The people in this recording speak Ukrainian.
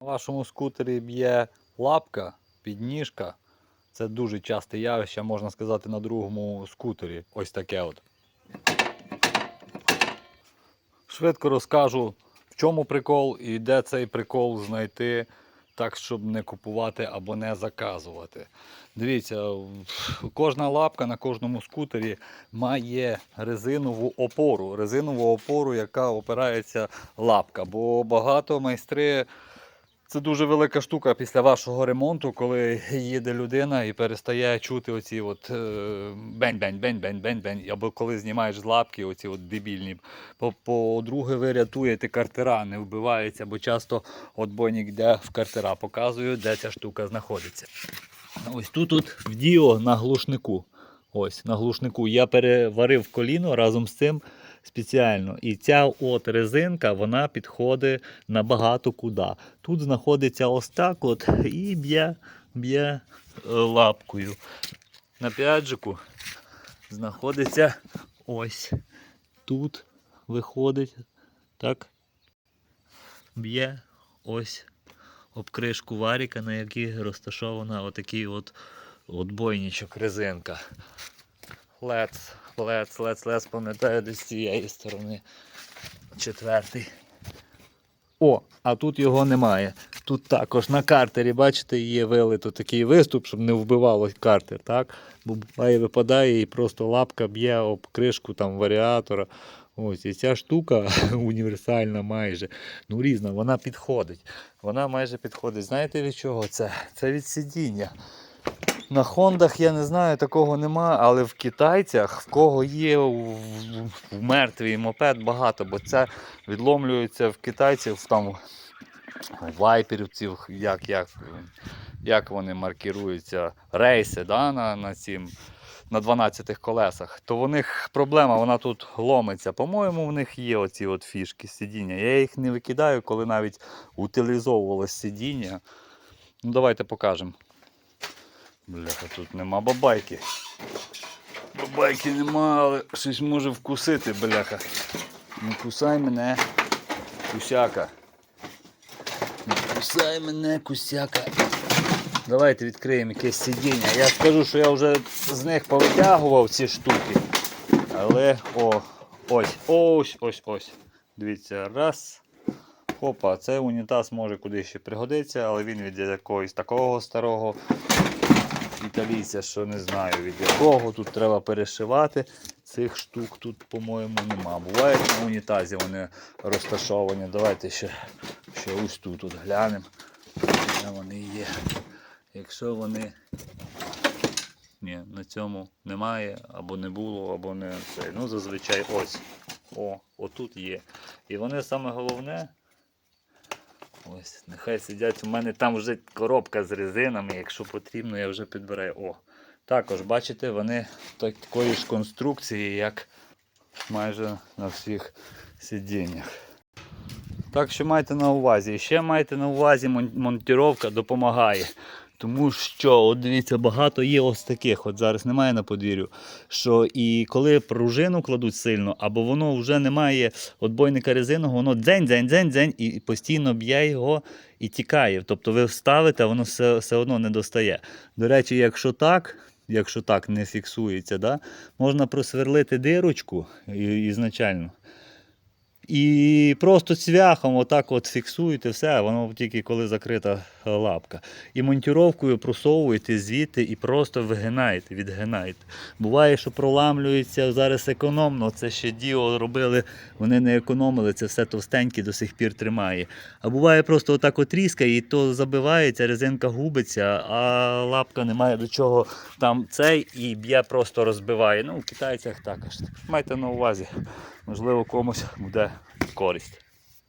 На вашому скутері б'є лапка, підніжка. Це дуже часте явище, можна сказати, на другому скутері. Ось таке от. Швидко розкажу, в чому прикол і де цей прикол знайти, так, щоб не купувати або не заказувати. Дивіться, кожна лапка на кожному скутері має резинову опору. Резинову опору, яка опирається лапка. Бо багато майстри. Це дуже велика штука після вашого ремонту, коли їде людина і перестає чути оці от е, бень-бень, бень-бень, бень-бень, або коли знімаєш з лапки оці от дебільні. По- По-друге, ви рятуєте картера, не вбивається, бо часто отбойник йде в картера, показую, де ця штука знаходиться. Ось тут от в діо на глушнику. Ось на глушнику я переварив коліно разом з цим спеціально. І ця от резинка вона підходить набагато куди. Тут знаходиться ось так от і б'є, б'є е, лапкою. На п'яджику знаходиться ось тут виходить, так, б'є ось об кришку варіка, на якій розташована отакий от отбойничок резинка. Лец, лец, лец, лец, пам'ятаю десь з цієї сторони. Четвертий. О, а тут його немає. Тут також на картері, бачите, є вилито такий виступ, щоб не вбивало картер, так? Бо буває випадає і просто лапка б'є об кришку там варіатора. Ось, і ця штука універсальна майже. Ну, різна, вона підходить. Вона майже підходить. Знаєте від чого це? Це від сидіння. На Хондах я не знаю, такого нема, але в китайцях, в кого є в, мертвій мопед багато, бо це відломлюється в китайців там вайперівців, як, як, як вони маркіруються, рейси да, на, на, цім, на 12 колесах, то в них проблема, вона тут ломиться. По-моєму, в них є оці от фішки сидіння. Я їх не викидаю, коли навіть утилізовувалось сидіння. Ну, давайте покажемо. Бляха, тут нема бабайки. Бабайки нема, але щось може вкусити, бляха. Не кусай мене, кусяка. Не кусай мене, кусяка. Давайте відкриємо якесь сидіння. Я скажу, що я вже з них повитягував ці штуки. Але о, ось, ось, ось, ось. Дивіться, раз. Опа, цей унітаз може кудись ще пригодиться, але він від якогось такого старого італійця, що не знаю від якого. Тут треба перешивати. Цих штук тут, по-моєму, нема. Бувають на унітазі вони розташовані. Давайте ще, ще ось тут от глянемо, де вони є. Якщо вони ні, на цьому немає, або не було, або не це. Ну, зазвичай ось. О, отут є. І вони саме головне. Ось, нехай сидять. У мене там вже коробка з резинами, якщо потрібно, я вже підбираю. О, також, бачите, вони такої ж конструкції, як майже на всіх сидіннях. Так що майте на увазі. І ще майте на увазі, мон- монтіровка допомагає. Тому що, от дивіться, багато є ось таких, от зараз немає на подвір'ю, що і коли пружину кладуть сильно, або воно вже немає отбойника резинового, воно дзень, дзень, дзень, дзень, і постійно б'є його і тікає. Тобто ви вставите, а воно все, все одно не достає. До речі, якщо так, якщо так не фіксується, да, можна просверлити дирочку ізначально. І просто цвяхом отак от фіксуєте все, воно тільки коли закрита е, лапка. І монтіровкою просовуєте звідти і просто вигинаєте, відгинаєте. Буває, що проламлюється зараз економно. Це ще діо робили, вони не економили, це все товстеньке до сих пір тримає. А буває просто отак от різкає, і то забивається, резинка губиться, а лапка не має до чого там цей і б'є просто розбиває. Ну, в китайцях також. Майте на увазі, можливо, комусь буде korist.